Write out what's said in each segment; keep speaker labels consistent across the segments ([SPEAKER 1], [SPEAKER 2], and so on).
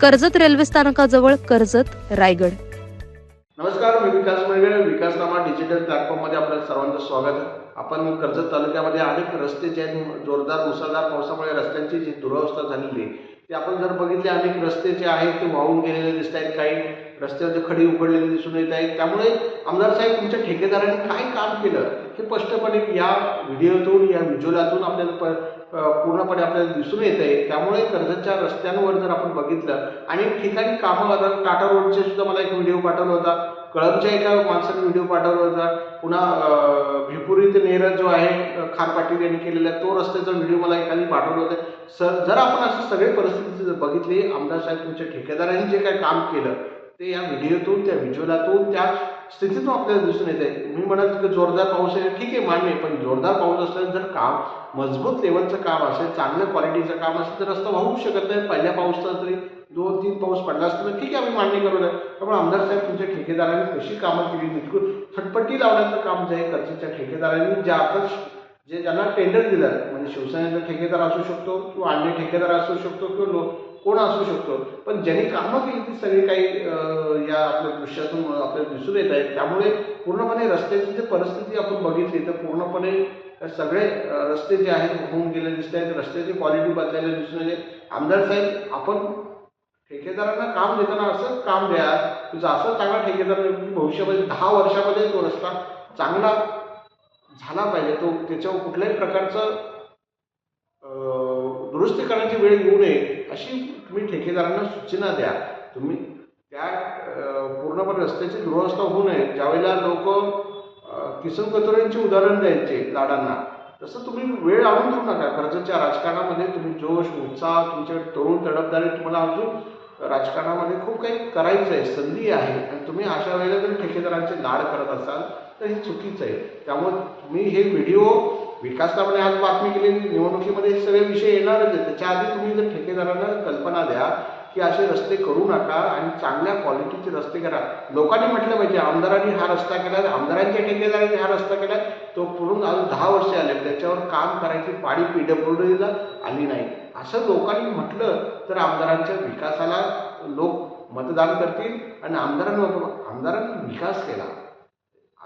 [SPEAKER 1] Karjat railway स्थानकाजवळ कर्जत रायगड.
[SPEAKER 2] नमस्कार मी विकास मळगडे विकासनामा डिजिटल प्लॅटफॉर्ममध्ये आपलं सर्वांचं स्वागत आहे. आपण कर्जत तालुक्यामध्ये अनेक रस्ते जे आहेत जोरदार मुसळधार पावसामुळे रस्त्यांची जी दुरावस्था झालेली आहे ते आपण जर बघितले अनेक रस्ते जे आहेत ते वाहून गेलेले दिसत आहेत. काही रस्त्याचे खडी उघडलेले दिसून येत आहेत. त्यामुळे आमदार साहेब तुमच्या ठेकेदारांनी काय काम केलं? हे स्पष्टपणे या व्हिडिओतून या व्हिज्युअलातून आपल्याला प पूर्णपणे आपल्याला दिसून येत आहे त्यामुळे कर्जतच्या रस्त्यांवर जर आपण बघितलं आणि ठिकाणी कामं आता टाटा रोडचे सुद्धा मला एक व्हिडिओ पाठवला होता. कळमच्या एका माणसाने व्हिडिओ पाठवला होता. पुन्हा भिपुरी ते नेरज जो आहे खार पाटील यांनी केलेला तो रस्त्याचा व्हिडिओ मला एकाने पाठवला होता. सर जर आपण असं सगळे परिस्थिती जर बघितली आमदार साहेब तुमच्या ठेकेदारांनी जे काय काम केलं ते या व्हिडिओतून त्या व्हिज्युअलातून त्या स्थितीतून आपल्याला दिसून येते मी म्हणत की जोरदार पाऊस आहे. ठीक आहे मान्य आहे, पण जोरदार पाऊस असल्यास जर काम मजबूत लेवलचं काम असेल चांगल्या क्वालिटीचं काम असेल तर रस्ता वाहू शकत नाही. पहिल्या पाऊसचा तरी दोन तीन पाऊस पडला असता तर ठीक आहे आम्ही मान्य करू नये. त्यामुळे आमदार साहेब तुमच्या ठेकेदारांनी कशी कामं केली? तितकून फटपट्टी लावण्याचं काम जे आहे कर्जतच्या ठेकेदारांनी ज्या आता जे ज्यांना टेंडर दिलं म्हणजे शिवसेनेचा ठेकेदार असू शकतो किंवा अन्य ठेकेदार असू शकतो किंवा लो कोण असू शकतो पण ज्यांनी कामं केली ती सगळी काही या आपल्या दृश्यातून आपल्याला दिसून येत आहेत. त्यामुळे पूर्णपणे रस्त्याची जी परिस्थिती आपण बघितली तर पूर्णपणे सगळे रस्ते जे आहेत होऊन गेले दिसत आहेत रस्त्याची क्वालिटी बदलायला दिसून येते. आमदार साहेब आपण ठेकेदारांना काम देताना असं काम द्या. तुझा असं चांगला ठेकेदार भविष्यामध्ये दहा वर्षामध्ये तो रस्ता चांगला झाला पाहिजे. तो त्याच्यावर कुठल्याही प्रकारचं दुरुस्ती करण्याची वेळ येऊ नये अशी तुम्ही ठेकेदारांना सूचना द्या. तुम्ही त्या पूर्णपणे रस्त्याची दुरवस्था होऊ नये. ज्यावेळेला लोक किसन कचोऱ्यांची उदाहरण द्यायचे लाडांना तसं तुम्ही वेळ आणून देऊ नका. कर्जच्या राजकारणामध्ये तुम्ही जोश उत्साह तुमच्या तरुण तडपदारी तुम्हाला अजून राजकारणामध्ये खूप काही करायचं आहे संधी आहे. आणि तुम्ही अशा वेळेला जर ठेकेदारांचे लाड करत असाल तर हे चुकीचं आहे. त्यामुळे तुम्ही हे व्हिडिओ विकासनामध्ये आज बातमी केलेली निवडणुकीमध्ये हे सगळे विषय येणारच आहे त्याच्या आधी तुम्ही जर ठेकेदारांना कल्पना द्या की असे रस्ते करू नका आणि चांगल्या क्वालिटीचे रस्ते करा. लोकांनी म्हटलं पाहिजे आमदारांनी हा रस्ता केला आमदारांच्या ठेकेदारांनी हा रस्ता केला तो पुढून अजून दहा वर्ष आले त्याच्यावर काम करायची पाणी पीडब्ल्यूडीला आली नाही. असं लोकांनी म्हटलं तर आमदारांच्या विकासाला लोक मतदान करतील आणि आमदारांवर आमदारांनी विकास केला.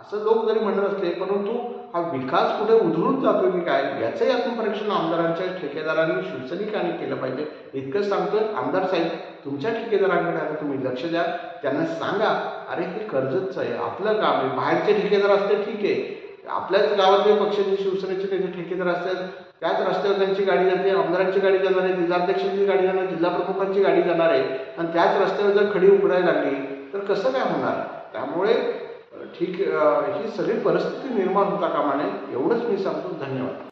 [SPEAKER 2] असं लोक जरी म्हणत असले परंतु हा विकास कुठे उधळून जातो की काय याचंही आत्मपरीक्षण आमदारांच्या ठेकेदारांनी शिवसैनिकांनी केलं पाहिजे. इतकंच सांगतोय आमदार साहेब तुमच्या ठेकेदारांकडे आता तुम्ही लक्ष द्या. त्यांना सांगा अरे हे कर्जतचं आहे आपलं काम आहे. बाहेरचे ठेकेदार असते ठीक आहे. आपल्याच गावातले पक्षाचे शिवसेनेचे त्याचे ठेकेदार असतात. त्याच रस्त्यावर त्यांची गाडी जाते आमदारांची गाडी जाणार आहे जिल्हाध्यक्षांची गाडी जाणार जिल्हा प्रमुखांची गाडी जाणार आहे. आणि त्याच रस्त्यावर जर खडी उघडायला लागली तर कसं काय होणार? त्यामुळे ठीक ही सगळी परिस्थिती निर्माण होता कामा नये एवढंच मी सांगतो. धन्यवाद.